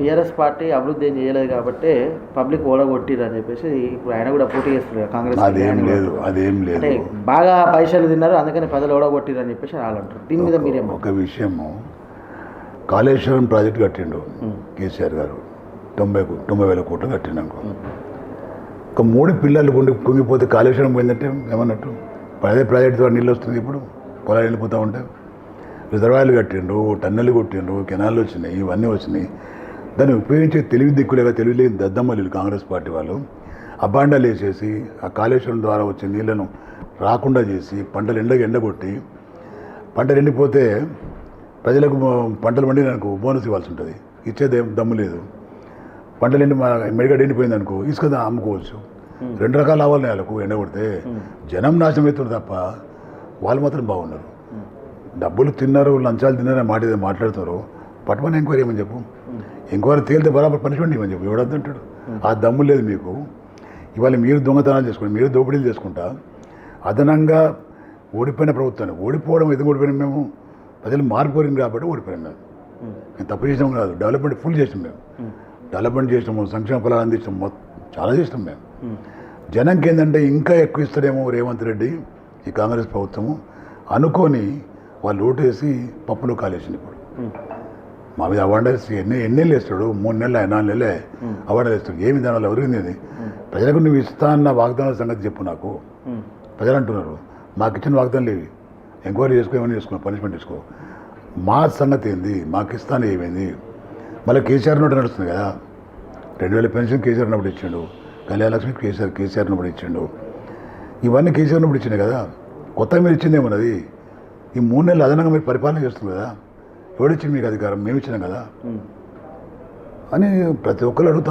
BRS party అభివృద్ధి ఏం చేయలేదు కాబట్టి పబ్లిక్ ఓడగొట్టిరు అని చెప్పేసి ఇప్పుడు ఆయన కూడా పోటీ చేస్తారు కదా కాంగ్రెస్ అదేం కూడా. లేదు అదేం లేదు. బాగా పైసలు తిన్నారు అందుకని ప్రజలు ఓడగొట్టిరు అని చెప్పేసి వాళ్ళు అంటారు దీని మీద మీరేమో ఒక విషయము కాళేశ్వరం ప్రాజెక్ట్ కట్టిండు కేసీఆర్ గారు. తొంభై తొంభై వేల కోట్లు కట్టిండు ఒక మూడు పిల్లలు కుంగి కుంగిపోతే కాళేశ్వరం పోయిందంటే ఏమన్నట్టు? అదే ప్రాజెక్ట్ ద్వారా నీళ్ళు వస్తుంది ఇప్పుడు పొలాలు వెళ్ళిపోతూ ఉంటాయి. రిజర్వాయర్లు కట్టిండు టన్నెలు కొట్టిండు కెనాళ్ళు వచ్చినాయి ఇవన్నీ వచ్చినాయి. దాన్ని ఉపయోగించే తెలివి దిక్కులేగా తెలివి లేని దద్దమ్మలు కాంగ్రెస్ పార్టీ వాళ్ళు అబాండాలు వేసేసి ఆ కాళేశ్వరం ద్వారా వచ్చే నీళ్ళను రాకుండా చేసి పంటలు ఎండగా ఎండగొట్టి పంటలు ఎండిపోతే ప్రజలకు పంటలు పండి నాకు బోనస్ ఇవ్వాల్సి ఉంటుంది. ఇచ్చేది దమ్ము లేదు. పంటలు ఎండి మెడికల్ ఎండిపోయింది అనుకో ఇసుక అమ్ముకోవచ్చు. రెండు రకాల లాభాలు వాళ్ళకు ఎండ కొడితే జనం నాశనం అవుతుంది తప్ప వాళ్ళు మాత్రం బాగున్నారు డబ్బులు తిన్నారు లంచాలు తిన్నారని మాట ఏదో మాట్లాడుతారు పట్టుమని ఎంక్వైరీ ఏమని చెప్పు? ఎంక్వైరీ తేలితే బరాబర్ పనిష్మెంట్ ఇవ్వని చెప్పు. ఎవడంటాడు ఆ దమ్ము లేదు మీకు. ఇవాళ మీరు దొంగతనాలు చేసుకోండి మీరు దోపిడీలు చేసుకుంటా అదనంగా ఓడిపోయిన ప్రభుత్వాన్ని ఓడిపోవడం ఎందుకు ఓడిపోయినాం మేము? ప్రజలు మారిపోయింది కాబట్టి ఓడిపోయినాం మేము. మేము. తప్పు చేసినాం కాదు. డెవలప్మెంట్ ఫుల్ చేసినాం మేము. డెవలప్మెంట్ చేసినాము సంక్షేమ ఫలాలు అందించాము మొత్తం చాలా చేసినాం మేము. జనంకి ఏంటంటే ఇంకా ఎక్కువ ఇస్తాడేమో రేవంత్ రెడ్డి ఈ కాంగ్రెస్ ప్రభుత్వము. అనుకొని వాళ్ళు ఓటేసి పప్పులో కాలేసింది ఇప్పుడు. మా మీద అవార్డర్స్ ఎన్ని ఎన్నేళ్ళు వేస్తాడు మూడు నెలలు నాలుగు నెలలే అవార్డర్ వేస్తాడు ఏమి దానివల్ల ఎవరిగింది అది ప్రజలకు నువ్వు ఇస్తా అన్న వాగ్దానాల సంగతి చెప్పు నాకు. ప్రజలు అంటున్నారు మాకు ఇచ్చిన వాగ్దానం లేవి. ఎంక్వైరీ చేసుకో ఏమైనా చేసుకో పనిష్మెంట్ తీసుకో. మా సంగతి ఏంది? మాకు ఇస్తాను ఏమైంది? మళ్ళీ కేసీఆర్ నోటి నడుస్తుంది కదా. రెండు వేల పెన్షన్ కేసీఆర్ ఉన్నప్పుడు ఇచ్చిండు. కళ్యాణ లక్ష్మి కేసీఆర్ కేసీఆర్ ఉన్నప్పుడు ఇచ్చిండు. ఇవన్నీ కేసీఆర్ ఉన్నప్పుడు ఇచ్చిండే కదా. కొత్త మీరు ఇచ్చిందేమన్నది? ఈ మూడు నెలలు అదనంగా మీరు పరిపాలన చేస్తుంది కదా. ఎవడిచ్చింది మీకు అధికారం? మేము ఇచ్చినాం కదా అని ప్రతి ఒక్కరు అడుగుతారు